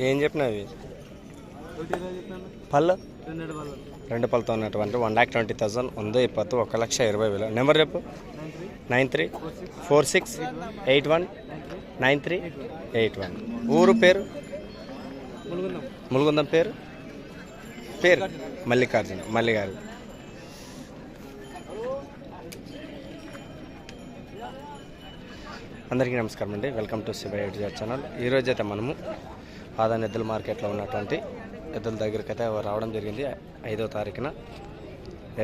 ఏం చెప్పినావు అవి? పళ్ళు? రెండు పళ్ళతో ఉన్నటువంటి వన్ ల్యాక్ ట్వంటీ థౌసండ్ వంద ఇప్పತ್ತು ఒక లక్ష ఇరవై వేలు. నెంబర్ చెప్పు. Nine three. Four six. Eight one. Nine three. Eight one. ఊరు పేరు? ములుగుందం. పేరు? పేరు? మల్లికార్జున. మల్లిగారు అందరికీ నమస్కారం అండి. వెల్కమ్ టు శివ ఎడ్జర్ ఛానల్. ఈరోజు అయితే మనము ఆదాన్ ఎద్దుల మార్కెట్లో ఉన్నటువంటి ఎద్దుల దగ్గరికి అయితే రావడం జరిగింది. ఐదో తారీఖున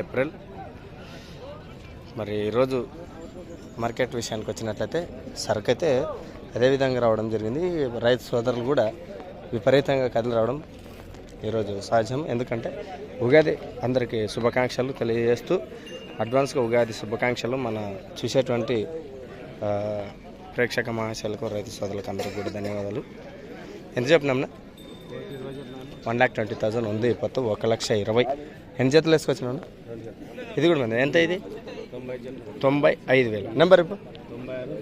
ఏప్రిల్. మరి ఈరోజు మార్కెట్ విషయానికి వచ్చినట్లయితే సరుకు అయితే అదేవిధంగా రావడం జరిగింది. రైతు సోదరులు కూడా విపరీతంగా కదిలి రావడం ఈరోజు సహజం. ఎందుకంటే ఉగాది అందరికీ శుభాకాంక్షలు తెలియజేస్తూ అడ్వాన్స్గా ఉగాది శుభాకాంక్షలు మన చూసేటువంటి ప్రేక్షక మహాశయులకు రైతు సోదరులకు అందరికీ కూడా ధన్యవాదాలు. ఎంత చెప్పినాంనా వన్ ల్యాక్ ట్వంటీ థౌసండ్ ఉంది ఇప్పತ್ತು ఒక లక్ష ఇరవై. ఎన్ని జతలు వేసుకొచ్చినాను ఇది కూడా ఉంది ఎంత ఇది? తొంభై ఐదు వేలు. నెంబర్ ఇప్పుడు?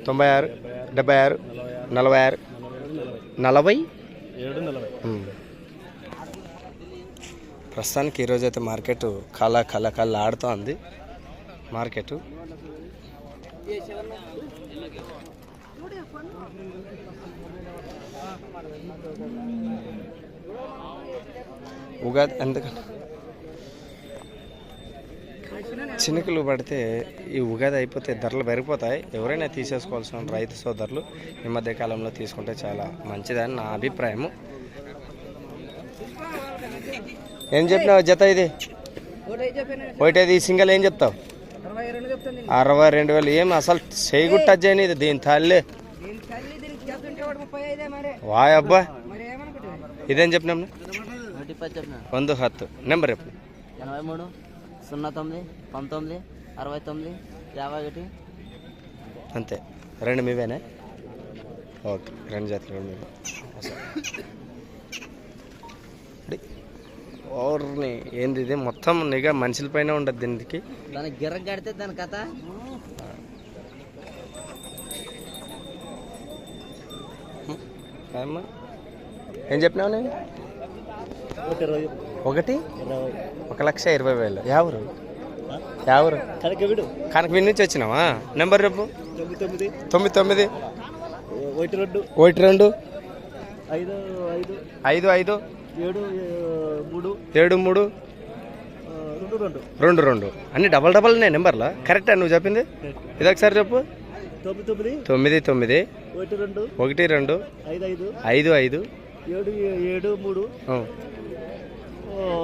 తొంభై ఆరు ఆరు డెబ్బై ఆరు నలభై ఆరు. నలభై? ప్రస్తుతానికి ఈరోజు అయితే మార్కెట్ కళ కళ కళ ఆడుతూ ఉంది మార్కెట్. ఉగాది ఎందుకంటే చినుకులు పడితే ఈ ఉగాది అయిపోతే ధరలు పెరిగిపోతాయి. ఎవరైనా తీసేసుకోవాల్సిన రైతు సోదరులు ఈ మధ్య కాలంలో తీసుకుంటే చాలా మంచిదని నా అభిప్రాయము. ఏం చెప్పినావు జత ఇది? ఒకటేది ఈ సింగల్ ఏం చెప్తావు? అరవై రెండు వేలు. ఏం అసలు చేయగుట్ట చేయని ఇది దీని తల్లి? వాయ్ అబ్బా ఇదేం చెప్పినాం? వంద హత్తు. నెంబర్ చెప్పు. ఎనభై మూడు సున్నా తొమ్మిది పంతొమ్మిది అరవై తొమ్మిది యాభై ఒకటి. అంతే. రెండు మీవేనా? ఓకే. రెండు జతలు రెండు మీవే. ఓర్ని ఏంది ఇది? మొత్తం నిఘా మనుషుల పైన ఉండదు దీనికి. దానికి గిర్ర కడితే దాని కథ? ఏమ్మా? ఏం చెప్పినావు నేను ఒకటి? ఒక లక్ష ఇరవై వేలు. ఎవరు ఎవరు కనుక విడు కనక వీడి నుంచి వచ్చినావా? నెంబర్ చెప్పు. తొమ్మిది తొమ్మిది. ఒకటి రెండు. ఒకటి రెండు ఐదు ఐదు. ఐదు ఐదు ఏడు మూడు. ఏడు మూడు రెండు రెండు. రెండు రెండు అన్ని డబల్ డబల్ ఉన్నాయి నెంబర్లో. కరెక్టా నువ్వు చెప్పింది? ఇది ఒకసారి చెప్పు. తొమ్మిది తొమ్మిది. తొమ్మిది తొమ్మిది. ఒకటి రెండు. ఒకటి రెండు. ఐదు ఐదు. ఐదు ఐదు. ఏడు ఏడు మూడు.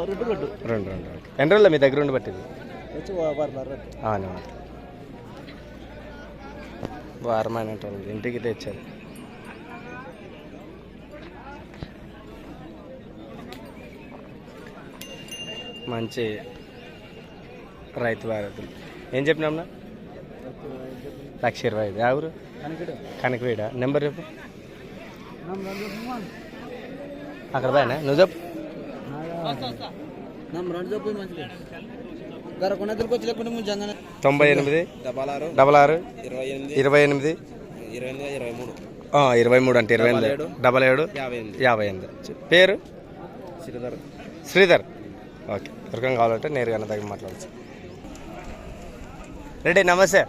రెండు రెండు. రెండు రెండు. ఎన్ని రోజులు మీ దగ్గర ఉండి పట్టింది? అవును వారమైన ఇంటికి తెచ్చారు. మంచి రైతు భారతులు. ఏం చెప్పినాంనా లక్ష ఇరవై ఐదు. ఎవరు కనకవీడ. నెంబర్ చెప్పు. అక్కడ పోయినా నువ్వు చెప్పు. తొంభై ఎనిమిది డబల్ ఆరు. డబల్ ఆరు ఇరవై ఎనిమిది. ఇరవై ఎనిమిది. ఇరవై ఎనిమిది ఇరవై మూడు. ఆ, ఇరవై మూడు అంటే ఇరవై ఎనిమిది. డబల్ ఏడు. యాభై ఎనిమిది. పేరు? శ్రీధర్. శ్రీధర్. ఓకే ఎవరికైనా కావాలంటే నేరుగా దగ్గర మాట్లాడచ్చు. రెడీ నమస్తే.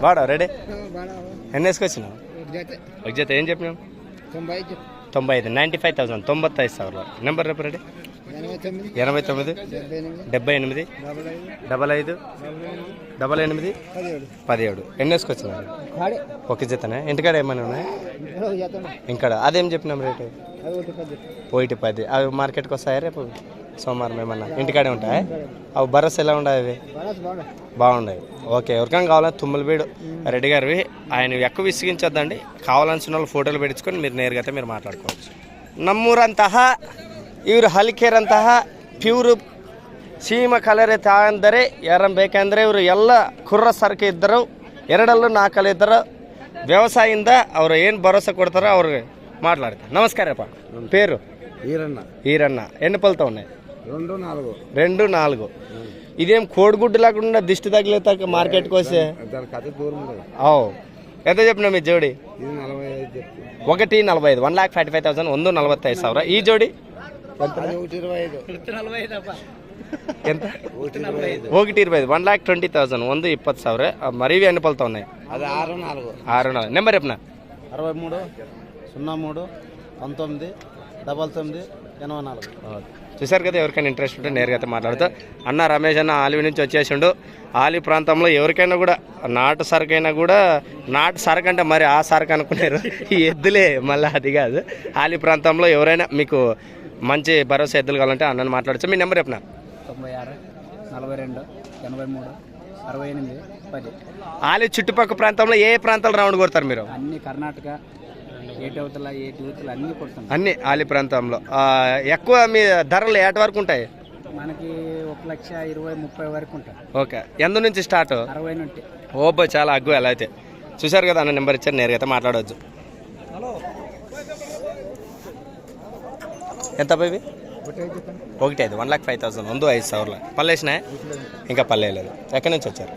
వాడా రెడీ. ఎన్ని వేసుకొచ్చినావు? ఒక జత ఏం చెప్పినావు? తొంభై తొంభై ఐదు నైంటీ ఫైవ్ థౌసండ్ తొంబై సార్ నెంబర్ రేపరండి ఎనభై తొమ్మిది డెబ్బై ఎనిమిది డబల్ ఐదు డబల్ ఎనిమిది పదిహేడు. ఎన్ని వేసుకొచ్చినారు? ఒక జతనే? ఇంటికాడ ఏమైనా ఉన్నాయి? ఇంకా అదేం చెప్పినాం రేటు? ఒకటి పది. అవి మార్కెట్కి వస్తాయా రేపు? సోమవారం ఏమన్నా? ఇంటికాడే ఉంటాయి? అవి బరస్ ఎలా ఉండవి బాగుండవు ఓకే ఎవరికైనా కావాలంటే తుమ్మలబీడు రెడ్డి గారివి. ఆయన ఎక్కువ విసిగించొద్దండి. కావాలనుకున్న వాళ్ళు ఫోటోలు పెట్టించుకొని మీరు నేరుగా మీరు మాట్లాడుకోవచ్చు. నమ్మూరంతహ ఇవి హలికేర్ అంతహ ప్యూర్ సీమ కలరే తాందరే ఎర్రం బేకందరే ఇవరు ఎల్ల కుర్ర సరుకు ఇద్దరు ఎరడల్లు నాకలు ఇద్దరు. వ్యవసాయం అవరు ఏం భరోసా కొడతారో అవరు మాట్లాడతారు. నమస్కారప్ప. పేరు? ఈరన్న. ఈరన్న. ఎన్ని పొలతో ఉన్నాయి? రెండు నాలుగు. రెండు నాలుగు. ఇదేం కోడిగుడ్డు లేకుండా దిష్టి తగిలేత మార్కెట్ కోసే అవు. ఎంత చెప్పిన మీ జోడి? ఒకటి నలభై ఐదు. One lakh forty five thousand వంద నలభై ఐదు సవరా. ఈ జోడి? ఒకటి ఇరవై ఐదు. వన్ లాక్ ట్వంటీ థౌసండ్ వంద ಇಪ್ಪತ್ತು ಸಾವಿರ ಮರಿವಿ ఎన్ని పలుతా ఉన్నాయి? అది ఆరు నాలుగు. ఆరు నాలుగు. నెంబర్ చెప్పిన? అరవై మూడు సున్నా మూడు పంతొమ్మిది డబల్ తొమ్మిది ఎనభై నాలుగు. చూశారు కదా ఎవరికైనా ఇంట్రెస్ట్ ఉంటే నేరుగా అయితే మాట్లాడుతూ. అన్న రమేష్ అన్న ఆలివి నుంచి వచ్చేసిండు. ఆలి ప్రాంతంలో ఎవరికైనా కూడా నాటు సరుకైనా కూడా నాటు సరుకు అంటే మరి ఆ సరుకు అనుకున్నారు ఎద్దులే మళ్ళీ అది కాదు. ఆలి ప్రాంతంలో ఎవరైనా మీకు మంచి భరోసా ఎద్దులు కావాలంటే అన్నని మాట్లాడచ్చు. మీ నెంబర్ చెప్పిన? తొంభై ఆరు నలభై రెండు ఎనభై మూడు అరవై ఎనిమిది పది. ఆలి చుట్టుపక్కల ప్రాంతంలో ఏ ప్రాంతాలు రౌండ్ కొడతారు మీరు? అన్ని కర్ణాటక అన్ని ఆలి ప్రాంతంలో. ఎక్కువ మీ ధరలు ఏట వరకు ఉంటాయి? మనకి ఒక లక్ష ఇరవై ముప్పై వరకు ఉంటాయి. ఓకే. ఎందు నుంచి స్టార్ట్? అరవై నుండి. ఓబో చాలా అగ్గు ఎలా అయితే. చూశారు కదా అన్న నెంబర్ ఇచ్చారు నేరుగా అయితే మాట్లాడవచ్చు ఎంత పోయి ఒకటి అయితే వన్ లాక్ ఫైవ్ థౌసండ్. వందో ఐదు సవర్ల. పల్లేసినా ఇంకా పల్లెలేదు ఎక్కడి నుంచి వచ్చారు?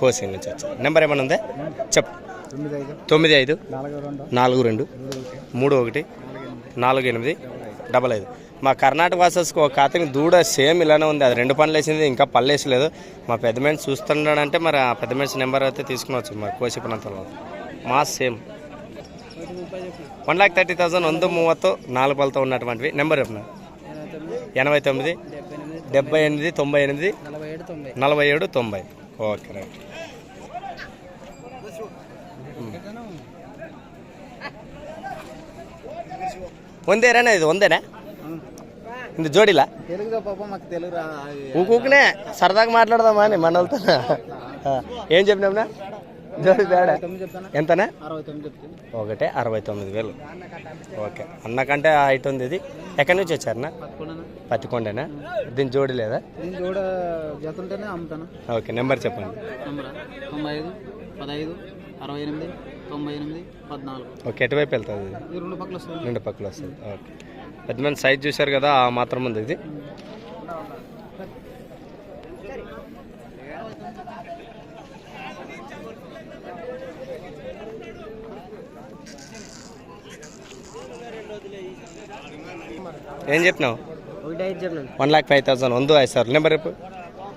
కోసింగ్ నుంచి వచ్చారు. నెంబర్ ఏమైనా ఉందా? చెప్పు. తొమ్మిది ఐదు నాలుగు రెండు. మూడు ఒకటి. నాలుగు ఎనిమిది. డబల్ ఐదు. మా కర్ణాటక వాసస్కి ఒక ఖాతాకి దూడ సేమ్ ఇలానే ఉంది. అది రెండు పనులు వేసింది ఇంకా పళ్ళు వేసలేదు. మా పెద్ద మనిషి చూస్తున్నాడంటే మరి ఆ పెద్ద మనిషి నెంబర్ అయితే తీసుకునవచ్చు. మరి కోసి ప్రాంతంలో మా same. One lakh thirty thousand వంద మూవತ್ತು నాలుగు పళ్ళతో ఉన్నటువంటివి. నెంబర్ చెప్పిన? ఎనభై తొమ్మిది. డెబ్బై ఎనిమిది తొంభై ఎనిమిది. నలభై ఏడు తొంభై. Okay right. ಒಂದೇರೇನ ఇది వందేనా ఇది జోడిలా ఊకునే సరదాగా మాట్లాడదామా అని మనలతో ఏం చెప్పినాంనా జోడి ఎంతనా ఒకటే అరవై తొమ్మిది వేలు ఓకే అన్నకంటే హైట్ ఉంది ఇది ఎక్కడి నుంచి వచ్చారనా పత్తికొండేనా దీని జోడి లేదా ఓకే నెంబర్ చెప్పండి తొంభై ఎనిమిది పద్నాలుగు. ఓకే ఎటువైపు వెళ్తుంది ఇది? రెండు పక్కల వస్తుంది. రెండు పక్కల వస్తుంది. ఓకే. పెద్ద మంది సైజ్ చూశారు కదా ఆ మాత్రం ఉంది ఇది. ఏం చెప్పినావు? One lakh five thousand. వంద ఐదు సార్? నెంబర్ రేపు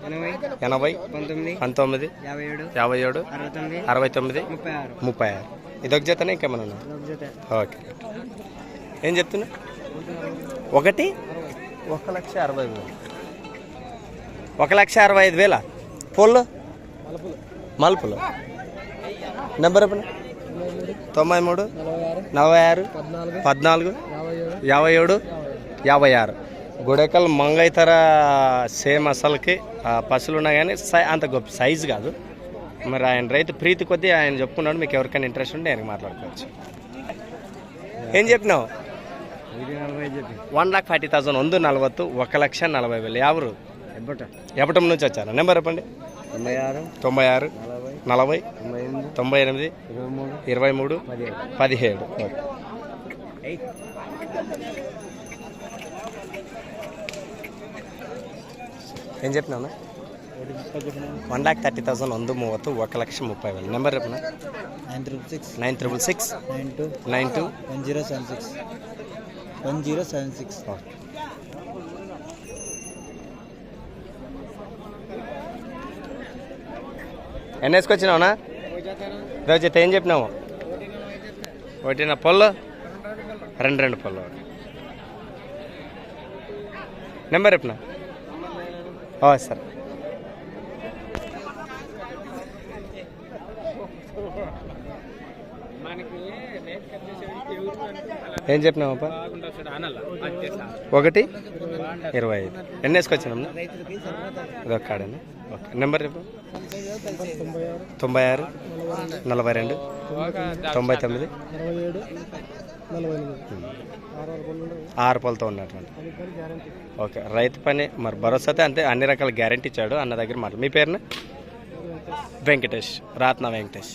ఎనభై పంతొమ్మిది పంతొమ్మిది యాభై ఏడు యాభై ఏడు అరవై తొమ్మిది ముప్పై ఆరు. ముప్పై ఆరు. ఇదొక జతనే ఇంకేమన్నా ఓకే. ఏం చెప్తున్నా? ఒకటి? ఒక లక్ష అరవై ఐదు వేలు. ఒక లక్ష అరవై ఐదు వేల? పొల్లు మలుపులు మలుపులు నెంబర్ ఎప్పుడు తొంభై మూడు నలభై ఆరు పద్నాలుగు యాభై ఏడు యాభై ఆరు. గుడెకల్ మంగైతర సేమ్ అసలుకి ఆ, పసులు ఉన్నా కానీ అంత గొప్ప సైజు కాదు. మరి ఆయన రైతు ప్రీతి కొద్దీ ఆయన చెప్పుకున్నాడు మీకు ఎవరికైనా ఇంట్రెస్ట్ ఉంటే ఆయన మాట్లాడుకోవచ్చు. ఏం చెప్పినావు? నలభై వన్ లాక్ ఫార్టీ థౌసండ్ ಒಂದು నలవత్తు ఒక లక్ష నలభై వేలు. ఎవరు? ఎప్పటి నుంచి వచ్చారు? నెంబర్ చెప్పండి. తొంభై ఆరు తొంభై ఆరు నలభై నలభై తొంభై ఎనిమిది ఇరవై మూడు పదిహేడు. ఏం చెప్పినావు ఒకటి ముప్పై చెప్పినాను వన్ ల్యాక్ థర్టీ థౌసండ్ ಒಂದು ಮೂವತ್ತು ఒక లక్ష ముప్పై వేలు నెంబర్ చెప్పిన nine triple six nine triple six nine two nine two one zero seven six one zero seven six ఎన్ని వేసుకొచ్చినావునా ఈరోజు అయితే ఏం చెప్పినావు ఒకటి నా పళ్ళు రెండు రెండు పళ్ళు నెంబర్ చెప్పిన సరే. ఏం చెప్పినావు అప్ప ఒకటి ఇరవై ఐదు. ఎన్ని వేసుకొచ్చినాం ఇదొక కాడేనా ఓకే. నెంబర్ చెప్పు. తొంభై ఆరు నలభై రెండు తొంభై తొమ్మిది. ఇరవై ఏడు నలభై ఎనిమిది ఆరు ఆరు పనులు ఆరు పళ్ళతో ఉన్నటువంటి ఓకే రైతు పని మరి భరోసా అయితే అంతే అన్ని రకాల గ్యారంటీ ఇచ్చాడు అన్న దగ్గర మాట మీ పేరున వెంకటేష్ రాత్న వెంకటేష్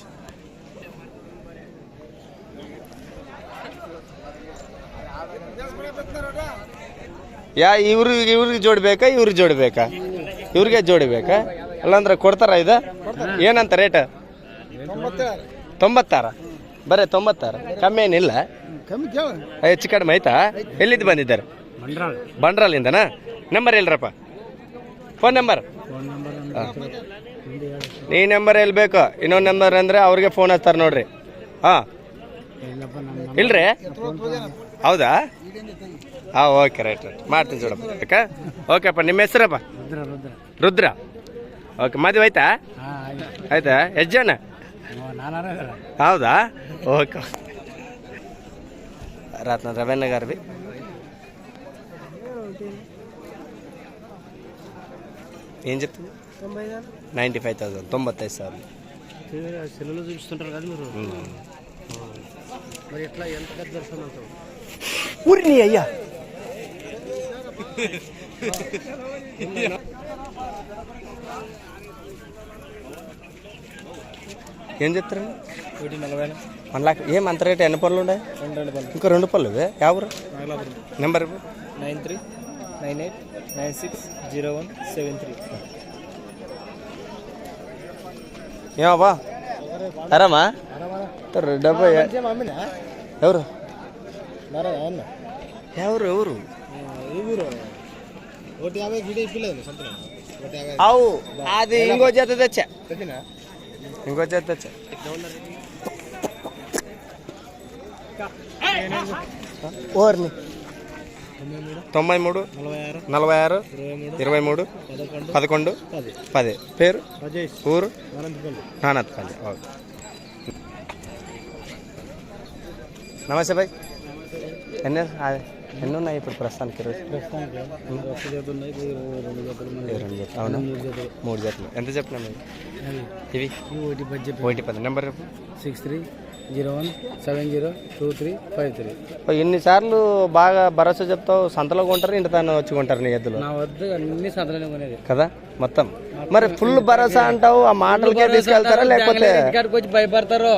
ಯಾ ಇವ್ರು ಇವ್ರಿಗೆ ಜೋಡಿ ಬೇಕಾ ಇವ್ರಿಗೆ ಜೋಡಿ ಬೇಕಾ ಇವ್ರಿಗೆ ಜೋಡಿ ಬೇಕಾ ಅಲ್ಲಾಂದ್ರೆ ಕೊಡ್ತಾರ ಇದು ಏನಂತ ರೇಟ್ ತೊಂಬತ್ತಾರ ಬರೇ ತೊಂಬತ್ತಾರು ಕಮ್ಮಿ ಏನಿಲ್ಲ ಹೆಚ್ಚು ಕಡಿಮೆ ಆಯ್ತಾ? ಎಲ್ಲಿದ್ದು ಬಂದಿದ್ದಾರೆ? ಬಂಡ್ರಾಲಿಂದನಾ ನಂಬರ್ ಎಲ್ರಪ್ಪ ಫೋನ್ ನಂಬರ್ ಈ ನಂಬರ್ ಎಲ್ಲಿ ಬೇಕು ಇನ್ನೊಂದು ನಂಬರ್ ಅಂದ್ರೆ ಅವ್ರಿಗೆ ಫೋನ್ ಹಚ್ತಾರೆ ನೋಡ್ರಿ. ಹಾಂ. ಇಲ್ರಿ? ಹೌದಾ? ಹಾಂ ಓಕೆ ರೈಟ್ ರೈಟ್ ಮಾಡ್ತೀನಿ ಚೂಡಪ್ಪ ಓಕೆ ಓಕೆಪ್ಪ ನಿಮ್ಮ ಹೆಸರಪ್ಪ? ರುದ್ರ ಓಕೆ ಮದುವೆ ಆಯ್ತಾ? ಆಯ್ತಾ. ಎಷ್ಟು ಹೌದಾ? ಓಕೆ రత్న రవీణ గారివి. ఏం చెప్తుంది? నైంటీ ఫైవ్ థౌసండ్ తొంభై సార్లు. సెల్లులో చూపిస్తుంటారు కదా మీరు. మరి ఎట్లా ఎంత పెద్ద దర్శనం ఊరిని అయ్యా. ఏం చెప్తారు? ఒకటి నలభై వన్ లాక్. ఏం అంత రేట్? ఎన్ని పళ్ళు ఉన్నాయి రెండు రెండు పళ్ళు. ఇంకా రెండు పళ్ళు ఇవే? ఎవరు number. Nine three nine eight nine six zero one seven three. ఏమబ్బా తరమా? డెబ్బై. ఎవరు? ఎవరు? ఎవరు అవు అది ఇంకో జత తెచ్చా. ఇంకో జత తెచ్చా. ఓర్ని. తొంభై మూడు నలభై ఆరు ఇరవై మూడు పదకొండు పది. పేరు? రాజేష్. ఊరు? నానత్పల్లి ఓకే. నమస్తే భాయ్. ఎన్ని ఎన్ని ఉన్నాయి ఇప్పుడు ప్రస్తుతానికి అవునా? మూడు జతలు. ఎంత చెప్పినా ఇవి? ఒకటి ఒకటి పది number six three zero one seven zero two three five three. ఓ, ఇన్నిసార్లు బాగా భరోసా చెప్తావు? సంతలో కొంటారు? ఇంటి తాను వచ్చి కొంటారు నీ ఎద్దులు నా వద్ద అన్ని సంతలోనే కొనేది. కదా? మొత్తం. మరి ఫుల్ భరోసా అంటావు? ఆ మాటలకే తీసుకెళ్తారా లేకపోతే? వచ్చి భయపడతారు.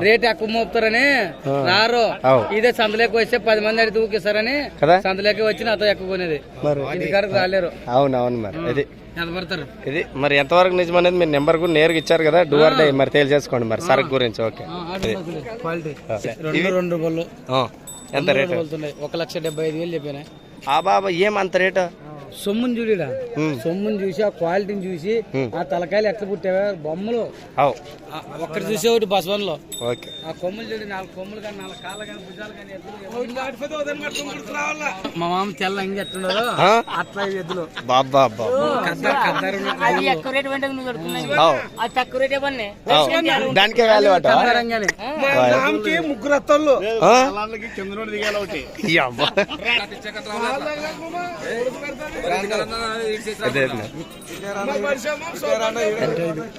రేట్ ఎక్కువ మోపుతారని రారు. ఇదే సంతలోకి వస్తే పది మంది అడిగి ఊకిస్తారని కదా? సంతలోకి వచ్చి నాతో ఎక్కువ కొనేది. మరి ఇంటికాడికి రాలేరు. అవును అవును మరి. ఇది పడతారు ఇది మరి ఎంతవరకు నిజం అనేది మీరు నెంబర్ కూడా నేరుగా ఇచ్చారు కదా డూఆర్ డే మరి తేల్చేసుకోండి మరి సరుకు గురించి ఓకే. రెండు ఎంత రేటు? ఒక లక్ష డెబ్బై ఐదు వేలు చెప్పాను. ఆ బాబా ఏం అంత రేటు? సొమ్ముని చూడిడా? ఉమ్, సొమ్ముని చూసి ఆ క్వాలిటీని చూసి. ఆ తలకాయలు ఎట్లా పుట్టావా? బొమ్మలు. అవు. ఆ ఒక్కటి చూసే ఒకటి బస్వన్లో. ఓకే. ఆ కొమ్ములు చూడు నాలుగు కొమ్ములు కానీ నాలుగు కాళ్ళు కానీ భుజాలు కానీ మా మామ తెల్ల ఇంక ఎట్లుండదో ఆ? అట్లా ఎద్దులు. బాబా దానికే వాల్యూ అట. ముగ్గురు అత్తళ్ళు. ఆ? కింద నుండి దిగాలి ఒకటి.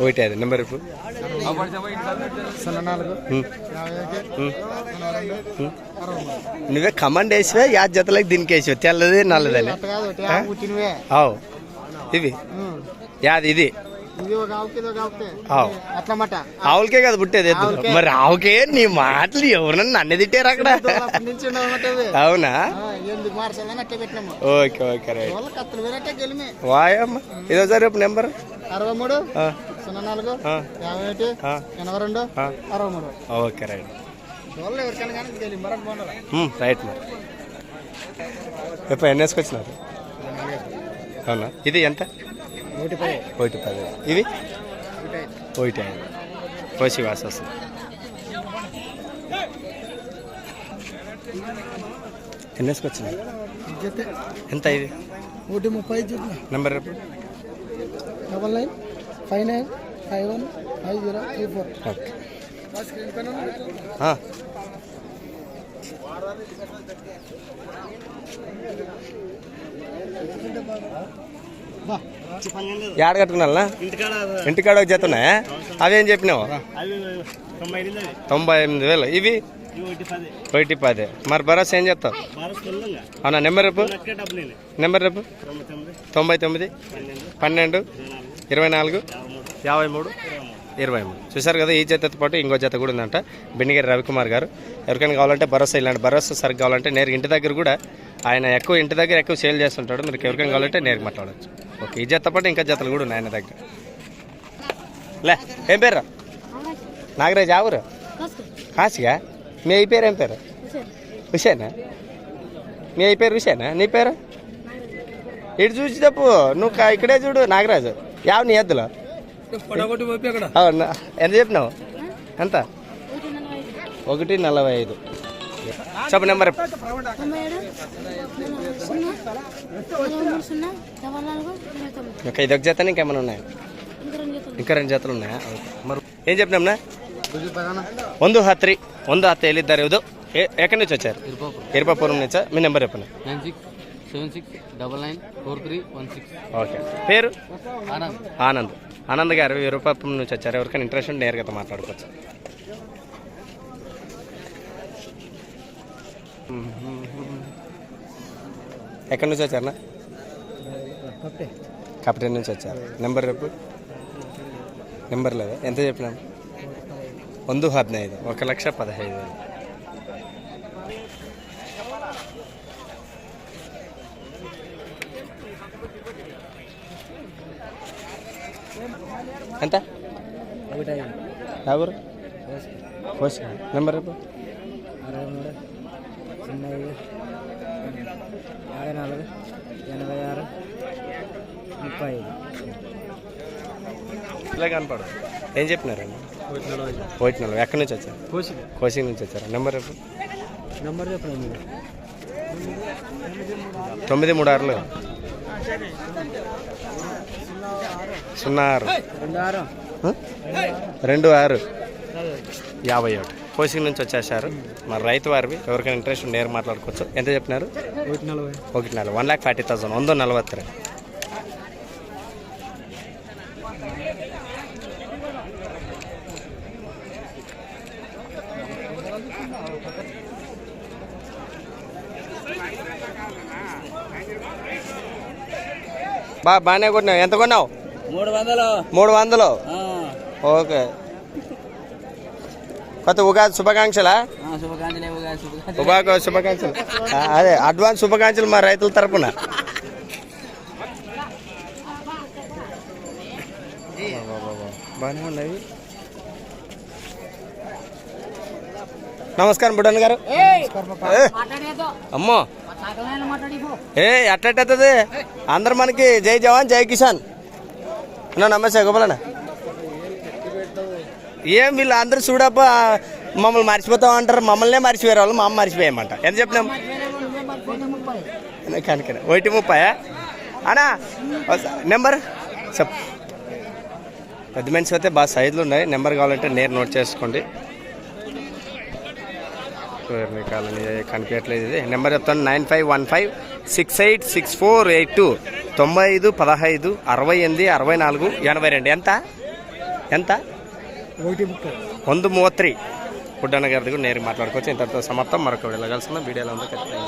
ఒకటి అది నెంబర్ ఇప్పుడు. నువ్వే కమాండ్ వేసివే యా జతలకు దీనికి వేసివే తెల్లది నల్లదని. అవు. ఇవి. యాది ఇది. ఇది ఇది ఆవులకే కదా పుట్టేది. మరి ఆవుకే? నీ మాటలు ఎవరన్నా నన్ను తిట్టారు అక్కడ. అవునా? Okay okay right. వాయమ్మ ఇదోసారి రేపు నెంబర్. అరవై మూడు సున్నా నాలుగు యాభై ఒకటి. ఎనభై రెండు. అరవై మూడు. Okay right. రైట్ మరి. ఎప్పుడు ఎన్ని వేసుకొచ్చినారు అవునా? ఇది ఎంత? ఒకటి పది ఇవి? ఒకటి ఐదు కోసి వాస వస్తుంది ఎన్ని వేసుకొచ్చినారు జతే. ఎంత ఇది? ఒకటి ముప్పై number double nine five nine five one five zero three four. Okay. యాడ కట్టుకున్నా ఇంటికాడ ఒక జత ఉన్నాయా అవేం చెప్పినావు? తొంభై ఎనిమిది వేలు. ఇవి? ఒకటి పది. మరి భరోసా ఏం చెప్తావు అవునా నెంబర్ రేపు నెంబర్ రేపు తొంభై తొమ్మిది. పన్నెండు. ఇరవై నాలుగు. యాభై మూడు. ఇరవై మూడు. చూశారు కదా ఈ జతతో పాటు ఇంకో జత కూడా ఉందంట. బిండిగారి రవికుమార్ గారు. ఎవరికైనా కావాలంటే భరోసా ఇలాంటి భరోసా సరిగ్గా కావాలంటే నేరుగా ఇంటి దగ్గర కూడా ఆయన ఎక్కువ ఇంటి దగ్గర ఎక్కువ సేల్ చేస్తుంటాడు. మీరు ఎవరికైనా కావాలంటే నేరుగా మాట్లాడవచ్చు ఓకే ఈ జత పాటు ఇంకా జతలు కూడా ఉన్నాయి ఆయన దగ్గర. లే ఏం పేరు నాగరాజ్ ఆవురు కాసిగా మీ ఈ పేరు ఏం పేరు? హుషేనా మీ ఈ పేరు హుషేనా నీ పేరు? ఇటు చూసి తప్పు నువ్వు కా- ఇక్కడే చూడు నాగరాజు. యావ నీ ఎద్దులో ఎంత చెప్పినావు? ఎంత? ఒకటి నలభై ఐదు. చెప్ప నెంబర్ ఇదొక జాతా ఇంకేమైనా ఉన్నాయా? ఇంకా రెండు జాతలు ఉన్నాయా? మరి ఏం చెప్పినాంనా వందు హత్రి వందు హత్రి వెళ్ళిద్దరు ఏదో ఎక్కడి నుంచి వచ్చారు? ఇరుపాపురం. నుంచా? మీ నెంబర్ చెప్పండి. seven six double nine four three one six okay పేరు ఆనంద్ ఆనంద్ ఆనంద్ గారు ఇరుపాపురం నుంచి వచ్చారు ఎవరికైనా ఇంట్రెస్ట్ ఉంటే నేరుగా మాట్లాడుకోవచ్చు ఎక్కడి నుంచి వచ్చారనా కపిటల్ నుంచి వచ్చారు నెంబర్ రేపు నెంబర్ లేదా ఎంత చెప్పినాను ಒಂದು ಹದಿನೈದು ఒక లక్ష పదహైదు ఎంత ఎవరు నెంబర్ సున్నా యాభై నాలుగు ఎనభై ఆరు ముప్పై ఐదు ఇలా కనపడు ఏం చెప్పినారండి ఒకటి నలభై ఎక్కడి నుంచి వచ్చారు కోసి కోచింగ్ నుంచి వచ్చారు నెంబర్ రేపు నంబర్ చెప్పండి తొమ్మిది మూడు ఆరులు సున్నా ఆరు రెండు ఆరు. యాభై ఒకటి. కోసింగ్ నుంచి వచ్చేసారు మరి రైతు వారివి. ఎవరికైనా ఇంట్రెస్ట్ నేరు మాట్లాడుకోవచ్చు? ఎంత చెప్పినారు? ఒకటి నలభై. One lakh forty thousand. వంద నలభై బా బాగానే కొన్నావు ఎంత కొన్నావు? మూడు వందలు. మూడు వందలు? ఓకే. కొత్త ఉగాది శుభాకాంక్షలా? శుభకాంక్షలే శుభకాంక్షలు? అదే అడ్వాన్స్ శుభాకాంక్షలు మా రైతుల తరపున. బాగానే ఉన్నాయి. నమస్కారం బుడ్డన్ గారు. అమ్మో. ఏ అట్టవుతుంది అందరు మనకి జై జవాన్ జై కిసాన్. అన్న నమస్తే గోపాలన్న. ఏం వీళ్ళు అందరూ చూడప్ప మమ్మల్ని మర్చిపోతాం అంటారు. మమ్మల్నే మర్చిపోయారు వాళ్ళు మమ్మ మర్చిపోయామంట ఎంత చెప్పినాం? కనుక ఒకటి ముప్పయా అనా నెంబర్? చెప్ పెద్ద మనిషి అయితే బాగా సైజులు ఉన్నాయి. నెంబర్ కావాలంటే నేను నోట్ చేసుకోండి. కుదిరిన కాలనీ కనిపించట్లేదు ఇది. నెంబర్ చెప్తాను nine five one five six eight six four eight two తొంభై ఐదు పదహైదు అరవై ఎనిమిది అరవై నాలుగు ఎనభై రెండు. ఎంత? ఎంత? వంద మూవత్రి గుడ్డన్న గారి దగ్గర నేరుగా మాట్లాడుకోవచ్చు. ఇంతతో సమర్థం మరొక వీడియోలో కలుసుకుందాం. వీడియోలో ఉందో ఖచ్చితంగా